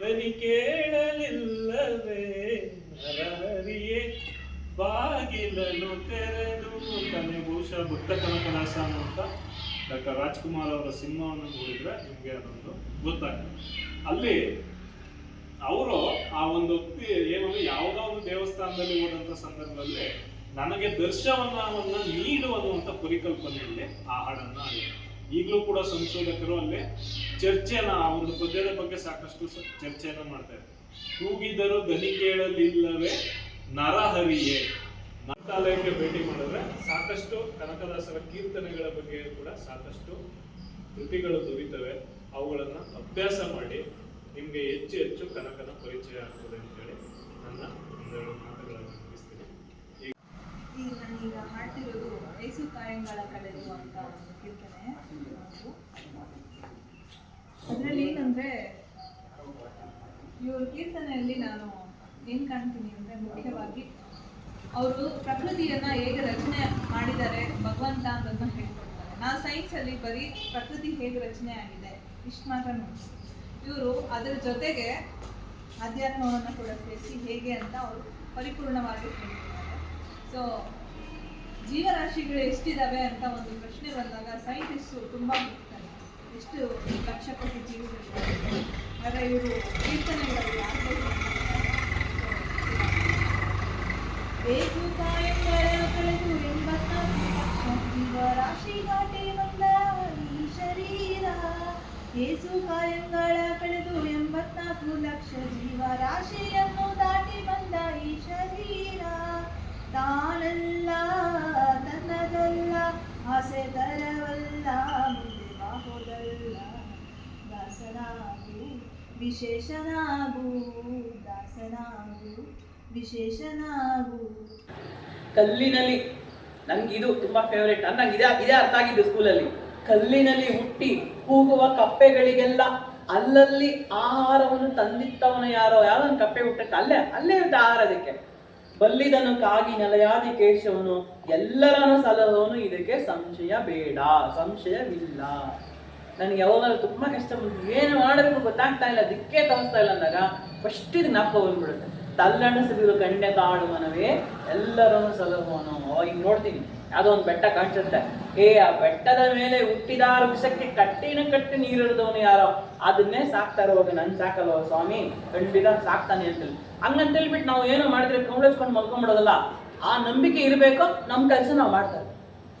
ದನಿ ಕೇಳಲಿಲ್ಲವೇ ನರಹರಿಯೇ, ಬಾಗಿಲನ್ನು ತೆರೆದು ಅಂತಾನೆ ಬಹುಶಃ ಭಕ್ತ ಕನಕದಾಸ ಅಂತ ಡಾಕ್ಟರ್ ರಾಜ್ಕುಮಾರ್ ಅವರ ಸಿನಿಮಾವನ್ನು ನೋಡಿದ್ರೆ ನಿಮಗೆ ಅದೊಂದು ಗೊತ್ತಾಗ್ತದೆ ಅಲ್ಲಿ ಅವರು ಆ ಒಂದು ಏನು ಯಾವುದೋ ಒಂದು ದೇವಸ್ಥಾನದಲ್ಲಿ ಹೋದಂತ ಸಂದರ್ಭದಲ್ಲಿ ನನಗೆ ದರ್ಶನವನ್ನ ನೀಡು ಅನ್ನುವಂಥ ಪರಿಕಲ್ಪನೆಯಲ್ಲಿ ಆ ಹಾಡನ್ನು ಹಾಡಿದ್ರು. ಈಗಲೂ ಕೂಡ ಸಂಶೋಧಕರು ಅಲ್ಲಿ ಚರ್ಚೆನ ಆ ಒಂದು ಪದ್ಯದ ಬಗ್ಗೆ ಸಾಕಷ್ಟು ಚರ್ಚೆಯನ್ನು ಮಾಡ್ತಾರೆ ಕೂಗಿದರೂ ದನಿ ಕೇಳಲಿಲ್ಲವೇ ನರಹರಿಯೇ? ಗ್ರಂಥಾಲಯಕ್ಕೆ ಭೇಟಿ ಮಾಡಿದ್ರೆ ಸಾಕಷ್ಟು ಕನಕದಾಸರ ಕೀರ್ತನೆಗಳ ಬಗ್ಗೆ ಕೂಡ ಸಾಕಷ್ಟು ಕೃತಿಗಳು ದೊರೀತವೆ. ಅವುಗಳನ್ನು ಅಭ್ಯಾಸ ಮಾಡಿ ನಿಮಗೆ ಹೆಚ್ಚು ಹೆಚ್ಚು ಕನಕನ ಪರಿಚಯ ಆಗ್ತದೆ ಅಂತೇಳಿ ನನ್ನ ಒಂದೆರಡು ಮಾತುಗಳನ್ನು ಮುಗಿಸ್ತೀನಿ. ಏಸು ಕಾಯಂಗಳ ಕಡೆ ಅಂತ ಒಂದು ಕೀರ್ತನೆ ಅದರಲ್ಲಿ ಏನಂದ್ರೆ, ಇವ್ರ ಕೀರ್ತನೆಯಲ್ಲಿ ನಾನು ಏನು ಕಾಣ್ತೀನಿ ಅಂದ್ರೆ ಮುಖ್ಯವಾಗಿ ಅವರು ಪ್ರಕೃತಿಯನ್ನ ಹೇಗೆ ರಚನೆ ಮಾಡಿದ್ದಾರೆ, ಭಗವಂತ ಅನ್ನೋದನ್ನ ಹೇಳ್ಕೊಡ್ತಾರೆ. ಸೈನ್ಸ್ ಅಲ್ಲಿ ಬರೀ ಪ್ರಕೃತಿ ಹೇಗೆ ರಚನೆ ಆಗಿದೆ, ಇಷ್ಟು ಮಾತ್ರ ನೋಡಿ ಇವರು ಅದರ ಜೊತೆಗೆ ಅಧ್ಯಾತ್ಮವನ್ನು ಕೂಡ ಸೇರಿಸಿ ಹೇಗೆ ಅಂತ ಅವರು ಪರಿಪೂರ್ಣವಾಗಿ ಹೇಳ್ತಿದ್ದಾರೆ ಸೊ ಜೀವರಾಶಿಗಳು ಎಷ್ಟಿದಾವೆ ಅಂತ ಒಂದು ಪ್ರಶ್ನೆ ಬಂದಾಗ ಸೈಂಟಿಸ್ಟ್ ತುಂಬ ಎಷ್ಟು ಲಕ್ಷ ಕೋಟಿ ಜೀವಿಗಳಿವೆ ಆದರೆ ಇವರು ಕೀರ್ತನೆಗಳಲ್ಲಿ ಬೇಕು ಕಾಯಂಗಳ ಕಳೆದು ಎಂಬತ್ನಾಲ್ಕು ಲಕ್ಷ ಜೀವರಾಶಿ ದಾಟಿ ಬಂದ ಈ ಶರೀರ ಏಸು ಕಾಯಂಗಳ ಕಳೆದು ಎಂಬತ್ನಾಲ್ಕು ಲಕ್ಷ ಜೀವರಾಶಿಯನ್ನು ದಾಸನಾಗು, ವಿಶೇಷನಾಗು ದಾಸನಾಗು, ವಿಶೇಷನಾಗು. ಕಲ್ಲಿನಲ್ಲಿ ನಂಗೆ ಇದು ತುಂಬಾ ಫೇವ್ರೇಟ್ ನಂಗೆ ಇದೇ ಇದೇ ಅರ್ಥ ಆಗಿದ್ದು ಸ್ಕೂಲಲ್ಲಿ. ಕಲ್ಲಿನಲ್ಲಿ ಹುಟ್ಟಿ ಕೂಗುವ ಕಪ್ಪೆಗಳಿಗೆಲ್ಲ ಅಲ್ಲಲ್ಲಿ ಆಹಾರವನ್ನು ತಂದಿತ್ತವನ ಯಾರೋ? ಯಾರೋ ಒಂದು ಕಪ್ಪೆ ಹುಟ್ಟಕ್ಕೆ ಅಲ್ಲೇ ಅಲ್ಲೇ ಇರುತ್ತೆ ಆಹಾರ ಅದಕ್ಕೆ. ಬಲ್ಲಿದನು, ಕಾಗಿ, ನೆಲೆಯಾದಿ, ಕೇಶವನು, ಎಲ್ಲರನ್ನು ಸಲಹೋನು ಇದಕ್ಕೆ ಸಂಶಯ ಬೇಡ, ಸಂಶಯವಿಲ್ಲ. ನನಗೆ ಯಾವಾಗಲೂ ತುಂಬ ಕಷ್ಟ ಬಂತು, ಏನು ಮಾಡಬೇಕು ಗೊತ್ತಾಗ್ತಾ ಇಲ್ಲ, ದಿಕ್ಕೇ ತೋರಿಸ್ತಾ ಇಲ್ಲ ಅಂದಾಗ ಫಸ್ಟ್ ಇದು ನಾಪ್ಕ ಬಂದ್ಬಿಡುತ್ತೆ. ತಲ್ಲಣಿಸಿದ್ರು ಕಂಡೆ ಕಾಡು ಮನವೇ, ಎಲ್ಲರನ್ನು ಸಲಹುವನು ಈಗ ಹಿಂಗ್ ನೋಡ್ತೀನಿ, ಯಾವುದೋ ಒಂದು ಬೆಟ್ಟ ಕಾಣಿಸುತ್ತೆ. ಏ ಆ ಬೆಟ್ಟದ ಮೇಲೆ ಹುಟ್ಟಿದ ವಿಷಕ್ಕೆ ಕಟ್ಟಿನ ಕಟ್ಟಿ ನೀರಿಡಿದವನು ಯಾರೋ? ಅದನ್ನೇ ಸಾಕ್ತಾ ಇರುವಾಗ ನನ್ ಸಾಕಲ್ವ ಸ್ವಾಮಿ? ಖಂಡಿತ ಸಾಕ್ತಾನೆ ಅಂತೇಳಿ ಹಂಗಂತ ಹೇಳ್ಬಿಟ್ಟು ನಾವು ಏನೋ ಮಾಡಿದ್ರೆ ಕೌಳಚ್ಕೊಂಡು ಮಲ್ಕೊಂಡ್ಬಿಡೋದಲ್ಲ ಆ ನಂಬಿಕೆ ಇರಬೇಕು ನಮ್ಮ ಕೆಲಸ ನಾವು ಮಾಡ್ತಾರೆ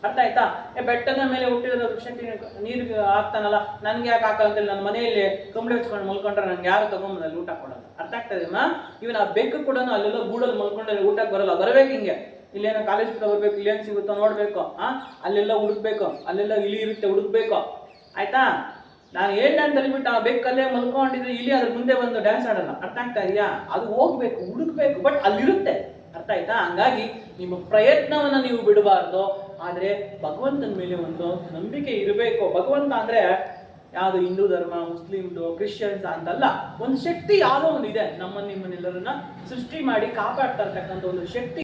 ಅರ್ಥ ಆಯ್ತಾ? ಏ, ಬೆಟ್ಟದ ಮೇಲೆ ಹುಟ್ಟಿರೋ ವೃಕ್ಷಕ್ಕೆ ನೀರು ಹಾಕ್ತಾನಲ್ಲ, ನನ್ಗೆ ಯಾಕೆ ಹಾಕಲ್ಲ ಅಂತೇಳಿ ನನ್ನ ಮನೆಯಲ್ಲಿ ಕಂಬಳಿ ಹಚ್ಕೊಂಡು ಮಲ್ಕೊಂಡ್ರೆ ನಂಗೆ ಯಾರು ತಗೊಂಬಂದು ಅಲ್ಲಿ ಊಟ ಕೊಡಲ್ಲ. ಅರ್ಥ ಆಗ್ತದೆ ಅಮ್ಮ ಇವನ್ ಆ ಬೆಕ್ಕು ಕೂಡ ಅಲ್ಲೆಲ್ಲ ಗೂಡಲ್ಲಿ ಮಲ್ಕೊಂಡ್ರೆ ಊಟಕ್ಕೆ ಬರಲ್ಲ. ಬರಬೇಕು ಹಿಂಗೆ. ಇಲ್ಲೇನೋ ಕಾಲೇಜ್ ಬರ್ಬೇಕು, ಇಲ್ಲೇನು ಸಿಗುತ್ತೋ ನೋಡ್ಬೇಕು, ಆ? ಅಲ್ಲೆಲ್ಲ ಹುಡುಕ್ಬೇಕು, ಅಲ್ಲೆಲ್ಲ ಇಲಿ ಇರುತ್ತೆ, ಹುಡುಕ್ಬೇಕು. ಆಯ್ತಾ? ನಾನು ಏನ್ ಅಂತ ಹೇಳ್ಬಿಟ್ಟು ಆ ಬೆಕ್ಕಲ್ಲೇ ಮಲ್ಕೊಂಡಿದ್ರೆ ಇಲ್ಲಿ ಅದ್ರ ಮುಂದೆ ಬಂದು ಡ್ಯಾನ್ಸ್ ಆಡಲ್ಲ. ಅರ್ಥ ಆಗ್ತಾ ಇದೆಯಾ? ಅದು ಹೋಗ್ಬೇಕು, ಹುಡುಕ್ಬೇಕು ಬಟ್ ಅಲ್ಲಿರುತ್ತೆ. ಅರ್ಥ ಆಯ್ತಾ? ಹಂಗಾಗಿ ನಿಮ್ಮ ಪ್ರಯತ್ನವನ್ನ ನೀವು ಬಿಡಬಾರ್ದು. ಆದ್ರೆ ಭಗವಂತನ ಮೇಲೆ ಒಂದು ನಂಬಿಕೆ ಇರಬೇಕು. ಭಗವಂತ ಅಂದ್ರೆ ಯಾವುದು ಹಿಂದೂ ಧರ್ಮ, ಮುಸ್ಲಿಮ್ದು, ಕ್ರಿಶ್ಚಿಯನ್ಸ್ ಅಂತಲ್ಲ, ಒಂದು ಶಕ್ತಿ ಯಾವುದೋ ಒಂದು ಇದೆ ನಮ್ಮ ನಿಮ್ಮನ್ನೆಲ್ಲರನ್ನ ಸೃಷ್ಟಿ ಮಾಡಿ ಕಾಪಾಡ್ತಾ ಇರ್ತಕ್ಕಂಥ ಒಂದು ಶಕ್ತಿ